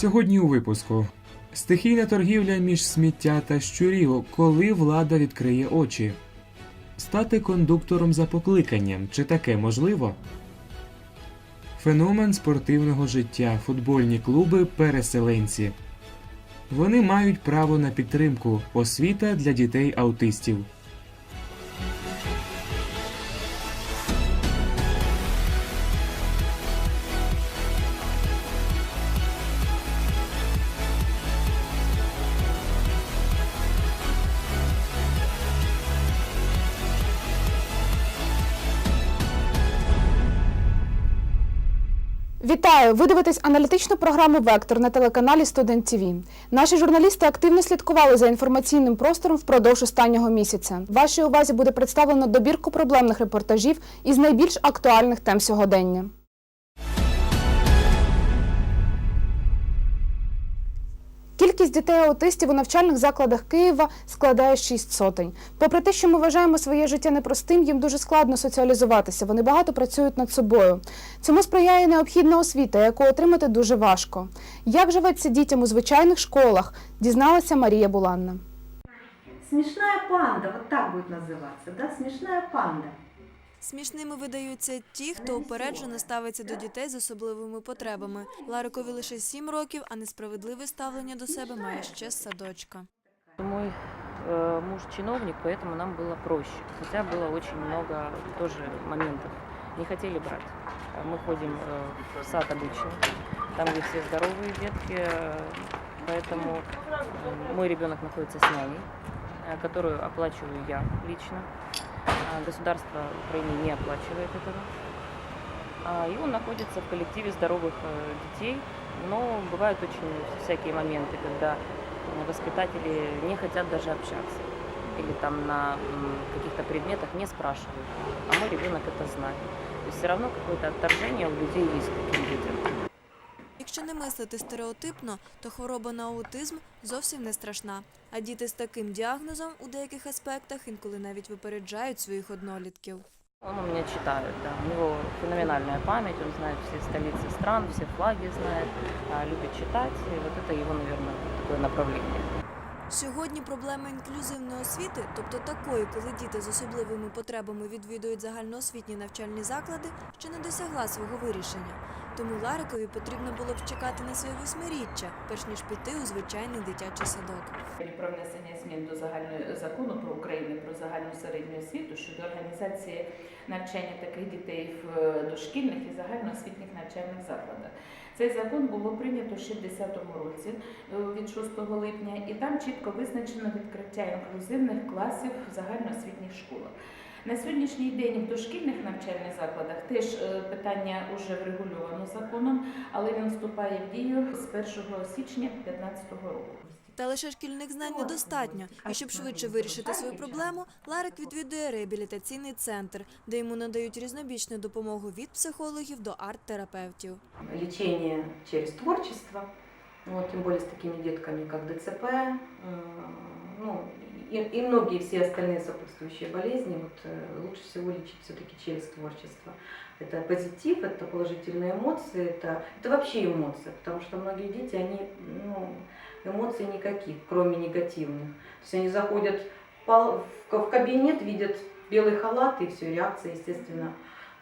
Сьогодні у випуску стихійна торгівля між сміття та щурів, коли влада відкриє очі. Стати кондуктором за покликанням чи таке можливо? Феномен спортивного життя, футбольні клуби, переселенці. Вони мають право на підтримку, освіта для дітей аутистів. Вітаю! Ви дивитесь аналітичну програму Вектор на телеканалі Студент ТВ. Наші журналісти активно слідкували за інформаційним простором впродовж останнього місяця. Вашій увазі буде представлено добірку проблемних репортажів із найбільш актуальних тем сьогодення. Кількість дітей-аутистів у навчальних закладах Києва складає 6 сотень. Попри те, що ми вважаємо своє життя непростим, їм дуже складно соціалізуватися. Вони багато працюють над собою. Цьому сприяє необхідна освіта, яку отримати дуже важко. Як живеться дітям у звичайних школах, дізналася Марія Буланна. Смешная панда, вот так будет называться, да, смешная панда. Смішними видаються ті, хто упереджено ставиться до дітей з особливими потребами. Ларикові лише сім років, а несправедливе ставлення до себе має ще з садочка. Мой э, муж чиновник, поэтому нам было проще. Хотя было очень много тоже моментов. Не хотели брать. А Мы ходим э, в сад обычный, там, где все здоровые детки, э, поэтому э, мой ребенок находится с няней, э, которую оплачиваю я лично. Государство Украины не оплачивает этого. А, И он находится в коллективе здоровых э, детей, но бывают очень всякие моменты, когда воспитатели не хотят даже общаться или там на каких-то предметах не спрашивают, а мой ребенок это знает. То есть все равно какое-то отторжение у людей есть к таким детям. Якщо не мислити стереотипно, то хвороба на аутизм зовсім не страшна. А діти з таким діагнозом у деяких аспектах інколи навіть випереджають своїх однолітків. Он у меня да. У него феноменальная память, он знает все столицы стран, все флаги знает, любит читать. И вот это его, наверное, такое направление. Сьогодні проблема інклюзивної освіти, тобто такої, коли діти з особливими потребами відвідують загальноосвітні навчальні заклади, ще не досягла свого вирішення. Тому Ларикові потрібно було б чекати на своє восьмиріччя, перш ніж піти у звичайний дитячий садок. про внесення змін до загальної закону про Україну про загальну середню освіту щодо організації навчання таких дітей в е, дошкільних і загальноосвітніх навчальних закладах. Цей закон було прийнято ще в 2010 році е, від 6 липня, і там чітко визначено відкриття інклюзивних класів в загальноосвітніх школах. На сьогоднішній день в дошкільних навчальних закладах теж е, питання вже врегульовано законом, але він вступає в дію з 1 січня 2015 року. Та лише шкільних знань недостатньо. І щоб швидше вирішити свою проблему, Ларик відвідує реабілітаційний центр, де йому надають різнобічну допомогу від психологів до арт-терапевтів. Лечение через творчество, вот, тем более с такими детками, как ДЦП, э, ну, и, и многие все остальные сопутствующие болезни, вот, э, лучше всего лечить все-таки через творчество. Это позитив, это положительные эмоции, это, это вообще эмоции, потому что многие дети, они, ну, эмоций никаких, кроме негативных. То есть они заходят в, пал- в ка- в кабинет, видят белый халат, и все, реакция, естественно.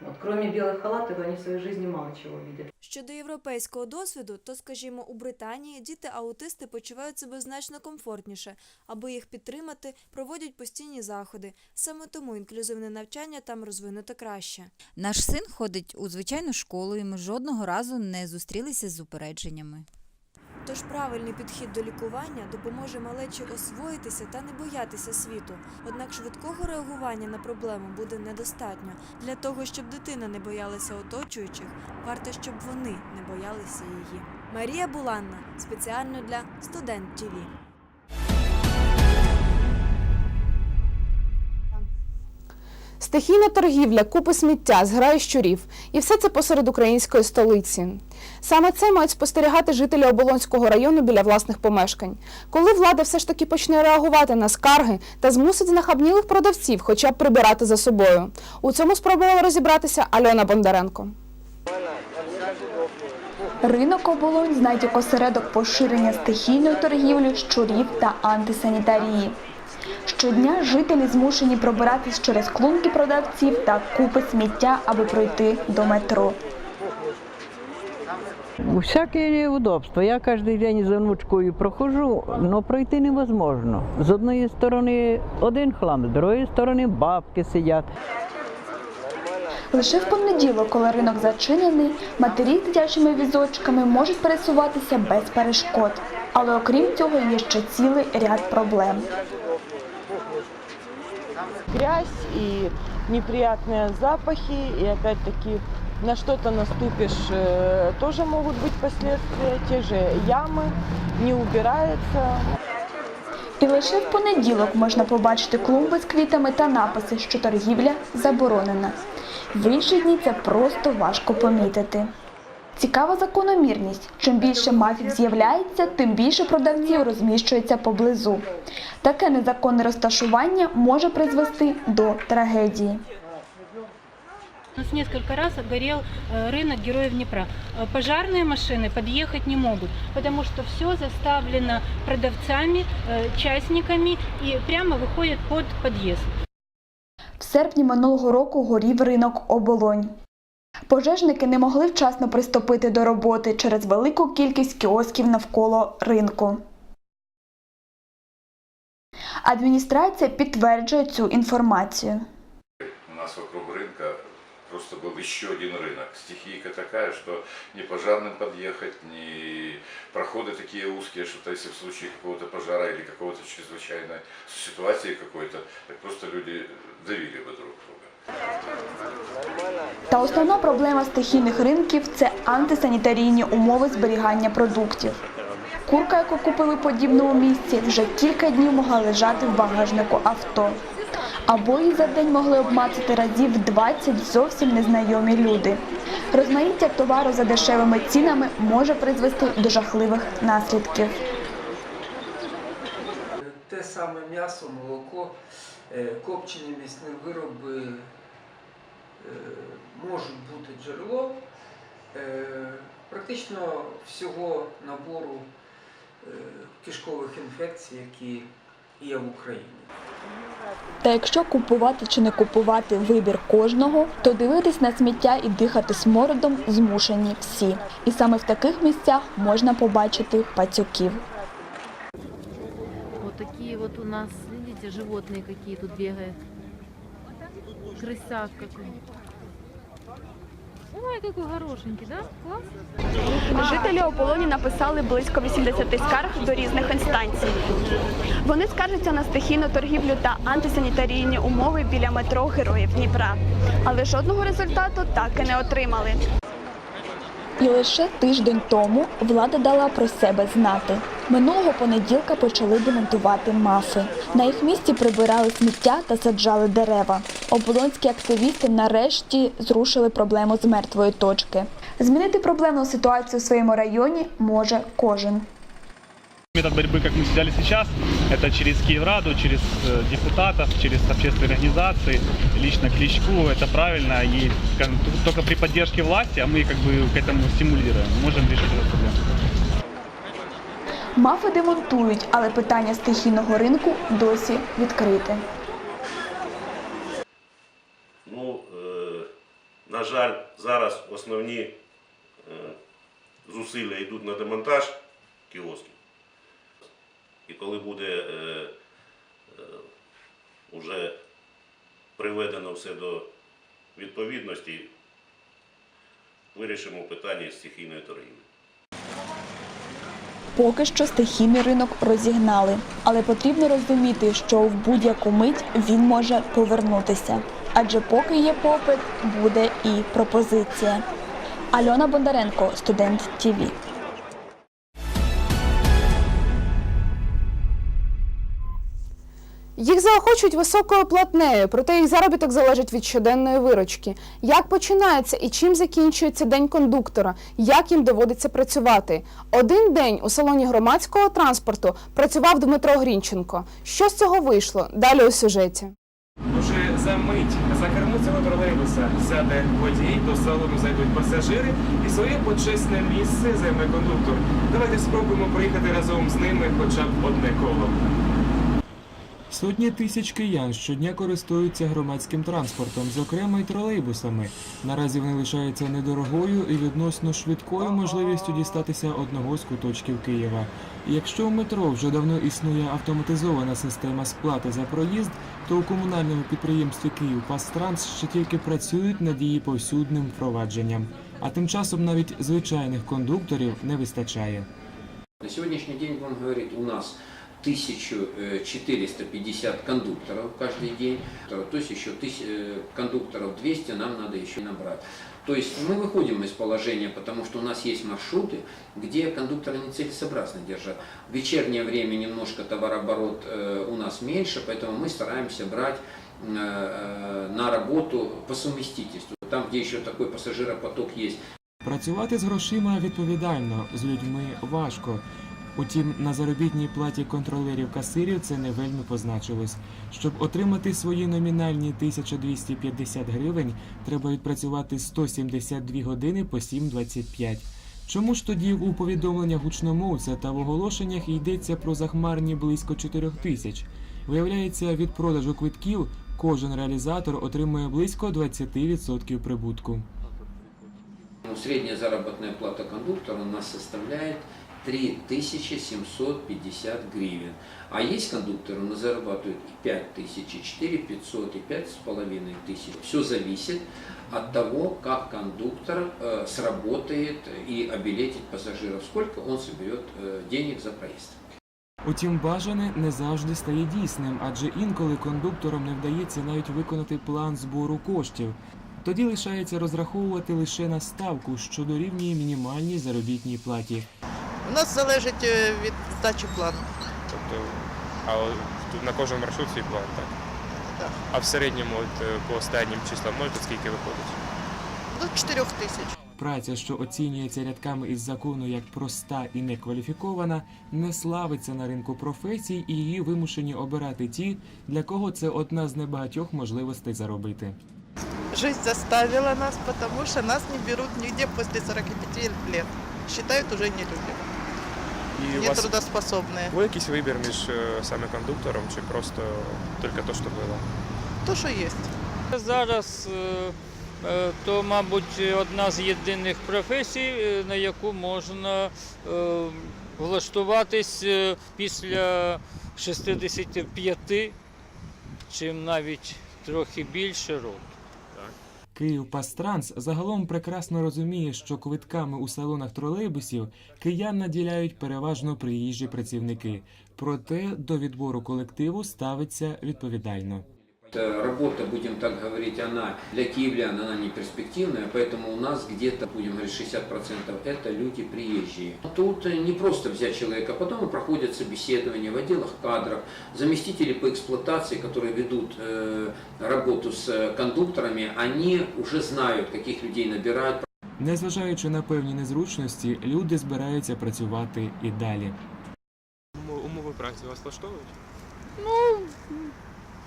Вот, кроме белых халатов, они в своей жизни мало чего видят. Щодо європейського досвіду, то, скажімо, у Британії діти-аутисти почувають себе значно комфортніше. Аби їх підтримати, проводять постійні заходи. Саме тому інклюзивне навчання там розвинуто краще. Наш син ходить у звичайну школу, і ми жодного разу не зустрілися з упередженнями. Тож правильний підхід до лікування допоможе малечі освоїтися та не боятися світу. Однак швидкого реагування на проблему буде недостатньо. Для того, щоб дитина не боялася оточуючих, варто, щоб вони не боялися її. Марія Буланна спеціально для студент ТІВІ. Стихійна торгівля, купи сміття, зграї щурів. І все це посеред української столиці. Саме це мають спостерігати жителі Оболонського району біля власних помешкань. Коли влада все ж таки почне реагувати на скарги та змусить знахабнілих продавців хоча б прибирати за собою. У цьому спробувала розібратися Альона Бондаренко. Ринок оболонь знайде осередок поширення стихійної торгівлі, щурів та антисанітарії. Щодня жителі змушені пробиратись через клунки продавців та купи сміття, аби пройти до метро. Всяке неудобство. Я кожен день за внучкою проходжу, але пройти невозможно. З одної сторони один хлам, з другої сторони бабки сидять. Лише в понеділок, коли ринок зачинений, матері з дитячими візочками можуть пересуватися без перешкод. Але окрім цього є ще цілий ряд проблем. грязь и неприятные запахи, и опять-таки на что-то наступишь, э, тоже могут быть последствия, те же ямы, не убирается. І лише в понеділок можна побачити клумби з квітами та написи, що торгівля заборонена. В інші дні це просто важко помітити. Цікава закономірність. Чим більше мафів з'являється, тим більше продавців розміщується поблизу. Таке незаконне розташування може призвести до трагедії. У нас несколько раз горел э, рынок Героев Днепра. Э, Пожарные машины подъехать не могут, потому что все заставлено продавцами, э, частниками и прямо выходит под подъезд. В серпні минулого року горів ринок оболонь. Пожежники не могли вчасно приступити до роботи через велику кількість кіосків навколо ринку. Адміністрація підтверджує цю інформацію. У нас вокруг рынка просто был еще один рынок. Стихийка такая, что ни пожарным подъехать, ни проходы такие узкие, что если в случае какого-то пожара или какого-то чрезвычайной ситуации какой-то, так просто люди давили бы друг друга. Та основна проблема стихійних ринків це антисанітарійні умови зберігання продуктів. Курка, яку купили в подібному місці, вже кілька днів могла лежати в багажнику авто. Або її за день могли обмацати разів 20 зовсім незнайомі люди. Розмаїття товару за дешевими цінами може призвести до жахливих наслідків. Те саме м'ясо, молоко, е, копчені м'ясні вироби е, можуть бути джерело е, практично всього набору кишкових інфекцій, які є в Україні. Та якщо купувати чи не купувати вибір кожного, то дивитись на сміття і дихати смородом змушені всі. І саме в таких місцях можна побачити пацюків. Вот такие вот у нас, видите, животные какие тут бегают. Крысак какой. Ой, какой хорошенький, да? Класс. Жителі оболоні написали близько 80 скарг до різних інстанцій. Вони скаржаться на стихійну торгівлю та антисанітарійні умови біля метро Героїв Дніпра. Але жодного результату так і не отримали. І лише тиждень тому влада дала про себе знати. Минулого понеділка почали демонтувати мафи. На їх місці прибирали сміття та саджали дерева. Оболонські активісти нарешті зрушили проблему з мертвої точки. Змінити проблемну ситуацію у своєму районі може кожен. Метод борьбы, как мы взяли сейчас, это через Киевраду, через э, депутатов, через общественные организации, лично Кличку, это правильно. И скажем, т- только при поддержке власти, а мы как бы к этому стимулируем, можем решить эту проблему. Мафи демонтують, але питання стихійного ринку досі відкрите. Ну, е, на жаль, зараз основні е, зусилля йдуть на демонтаж кіосків. І коли буде е, е, уже приведено все до відповідності, вирішимо питання стихійної торгівлі. Поки що стихійний ринок розігнали, але потрібно розуміти, що в будь-яку мить він може повернутися. Адже поки є попит, буде і пропозиція. Альона Бондаренко, студент ТІВІ. Їх заохочують високою платнею, проте їх заробіток залежить від щоденної виручки. Як починається і чим закінчується день кондуктора, як їм доводиться працювати? Один день у салоні громадського транспорту працював Дмитро Грінченко. Що з цього вийшло? Далі у сюжеті. Уже За мить за кермо цього тролейбуса сяде водій, до салону зайдуть пасажири, і своє почесне місце займе кондуктор. Давайте спробуємо проїхати разом з ними хоча б одне коло. Сотні тисяч киян щодня користуються громадським транспортом, зокрема й тролейбусами. Наразі вони лишаються недорогою і відносно швидкою можливістю дістатися одного з куточків Києва. Якщо у метро вже давно існує автоматизована система сплати за проїзд, то у комунальному підприємстві Київ Пастранс ще тільки працюють над її повсюдним впровадженням. А тим часом навіть звичайних кондукторів не вистачає. На сегодняшний день, будем говорить, у нас 1450 кондукторов каждый день, то есть еще тысяч- э, кондукторов 200 нам надо еще набрать. То есть мы выходим из положения, потому что у нас есть маршруты, где кондуктора нецелесообразно держать. В вечернее время немножко товарооборот э, у нас меньше, поэтому мы стараемся брать э, э, на работу по совместительству. Там, где еще такой пассажиропоток есть, Працювати з грошима відповідально, з людьми важко. Утім, на заробітній платі контролерів касирів це не вельми позначилось. Щоб отримати свої номінальні 1250 гривень, треба відпрацювати 172 години по 7,25. Чому ж тоді у повідомленнях гучномовця та в оголошеннях йдеться про захмарні близько 4 тисяч? Виявляється, від продажу квитків кожен реалізатор отримує близько 20% прибутку. Ну, Средняя заработная плата кондуктора у нас составляет 3750 гривен. А есть кондукторы, у нас зарабатывают и 5000, и 4500, и 5500 тысяч. Все зависит от того, как кондуктор э, сработает и обилетит пассажиров, сколько он соберет э, денег за проезд. Утім, бажане не завжди стає дійсним, адже інколи кондукторам не вдається навіть виконати план збору коштів. Тоді лишається розраховувати лише на ставку, що дорівнює мінімальній заробітній платі. У нас залежить е, від здачі плану. Тобто, а от тут на кожен маршрут свій план, так? Так. А в середньому от, е, по останнім числам можете скільки виходить? До 4 тисяч. Праця, що оцінюється рядками із закону як проста і некваліфікована, не славиться на ринку професій, і її вимушені обирати ті, для кого це одна з небагатьох можливостей заробити. Жизнь заставила нас, потому что нас не берут нигде после 45 лет. Считают уже не люди, І у не вас трудоспособные. був якийсь вибір між е, саме кондуктором чи просто тільки то, що було? То, що є. Зараз е, е, то, мабуть, одна з єдиних професій, е, на яку можна е, влаштуватись е, після 65, чим навіть трохи більше років. Київ Пастранс загалом прекрасно розуміє, що квитками у салонах тролейбусів киян наділяють переважно приїжджі працівники, проте до відбору колективу ставиться відповідально. Эта работа, будем так говорить, она для киевлян, она не перспективная, поэтому у нас где-то, будем говорить, 60% это люди приезжие. Тут не просто взять человека, потом проходят собеседования в отделах кадров, заместители по эксплуатации, которые ведут э, работу с кондукторами, они уже знают, каких людей набирать, Незважаючи на певні незручності, люди збираються працювати і далі. Умови, умови праці вас влаштовують? Ну,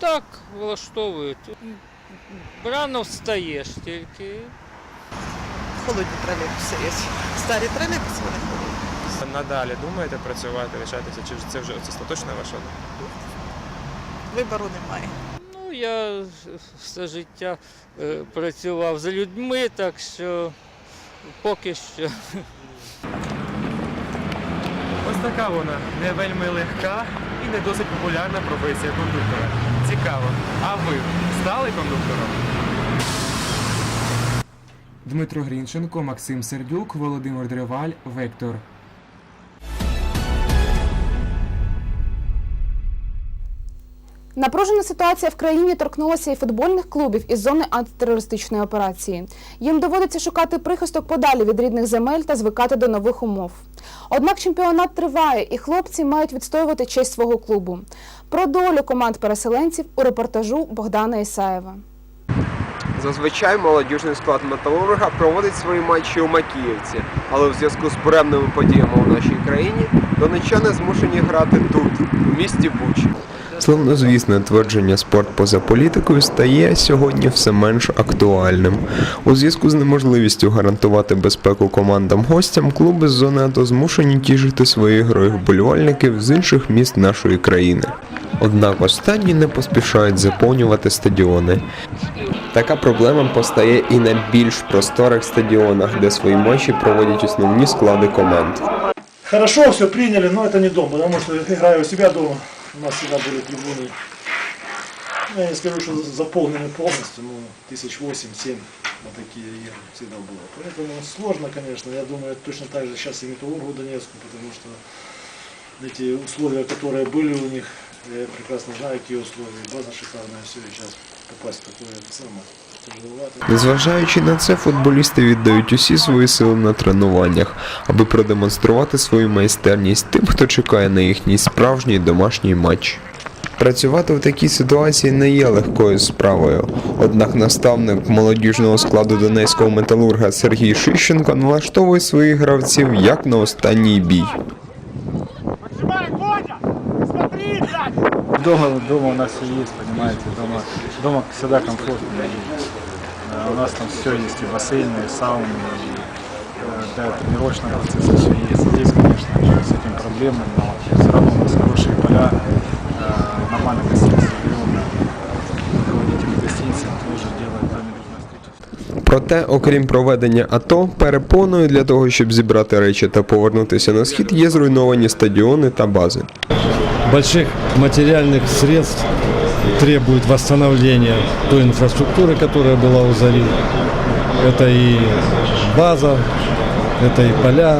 так влаштовують. Рано встаєш тільки. Холодні тролейбуси є. Старі тролейбуси вони ходять. Надалі думаєте працювати, лишатися, чи це вже остаточна ваша? Вибору немає. Ну, я все життя е, працював з людьми, так що поки що. Ось така вона не вельми легка і не досить популярна професія кондуктора. Цікаво. А ви стали кондуктором? Дмитро Грінченко, Максим Сердюк, Володимир Древаль, Вектор. Напружена ситуація в країні торкнулася і футбольних клубів із зони антитерористичної операції. Їм доводиться шукати прихисток подалі від рідних земель та звикати до нових умов. Однак чемпіонат триває, і хлопці мають відстоювати честь свого клубу. Про долю команд переселенців у репортажу Богдана Ісаєва. Зазвичай молодіжний склад металурга проводить свої матчі у Макіївці, але в зв'язку з буремними подіями у нашій країні донечани змушені грати тут, у місті Бучі. Славнозвісне твердження спорт поза політикою стає сьогодні все менш актуальним. У зв'язку з неможливістю гарантувати безпеку командам гостям, клуби з зони АТО змушені тішити своїх героїв вболівальників з інших міст нашої країни. Однак останні не поспішають заповнювати стадіони. Така проблема постає і на більш просторих стадіонах, де свої матчі проводять основні склади команд. Хорошо все приняли, но это не дом, потому что играю у себя дома. У нас всегда были трибуны. Ну, Я не скажу, что заполнены полностью, но тысяч восемь-семь на такие игры всегда было. Поэтому сложно, конечно. Я думаю, точно так же сейчас и Металлургу Донецку, потому что эти условия, которые были у них, я прекрасно знаю, какие условия. База шикарная, все, и сейчас попасть в такое это самое тяжеловато. Незважаючи на це, футболісти віддають усі свої сили на тренуваннях, аби продемонструвати свою майстерність тим, хто чекає на їхній справжній домашній матч. Працювати в такій ситуації не є легкою справою. Однак наставник молодіжного складу донецького металурга Сергій Шищенко налаштовує своїх гравців як на останній бій. Дома, дома у нас все есть, понимаете, дома, всегда комфортно. И, э, у нас там все есть, и бассейны, и сауны, и э, для тренировочного процесса все есть. Здесь, конечно, с этим проблемы, но все равно у нас хорошие поля, э, нормально гостиницы берем, руководители гостиницы тоже делают промежуточные встречи. Проте, окрім проведення АТО, перепоною для того, щоб зібрати речі та повернутися на схід, є зруйновані стадіони та бази. больших материальных средств требует восстановления той инфраструктуры, которая была у Зари. Это и база, это и поля,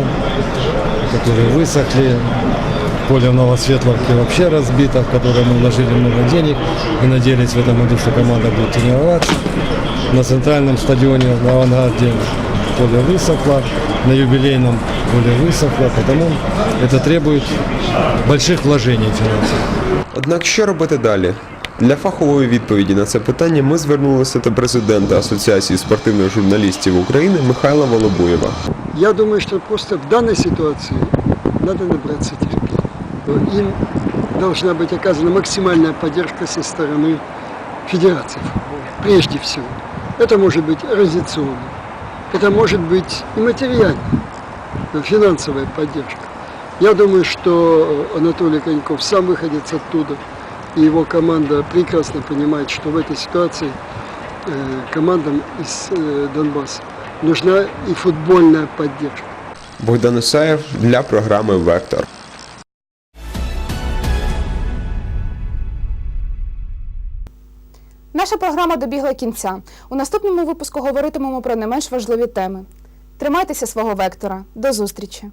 которые высохли. Поле в Новосветловке вообще разбито, в которое мы вложили много денег и надеялись в этом году, что команда будет тренироваться. На центральном стадионе на авангарде поле высохло, на юбилейном поле высохло, потому это требует больших вложений финансовых. Однак що робити далі? Для фахової відповіді на це питання ми звернулися до президента Асоціації спортивних журналістів України Михайла Волобуєва. Я думаю, что просто в данной ситуации надо набраться терпения. Им должна быть оказана максимальная поддержка со стороны федерации футбола, прежде всего. Это может быть организационно, это может быть и материальная, э, финансовая поддержка. Я думаю, что Анатолий Коньков сам выходец оттуда, и его команда прекрасно понимает, что в этой ситуации э, командам из э, Донбасса нужна и футбольная поддержка. Богдан Ісаєв для програми Вектор. Наша програма добігла кінця. У наступному випуску говоритимемо про не менш важливі теми. Тримайтеся свого вектора. До зустрічі!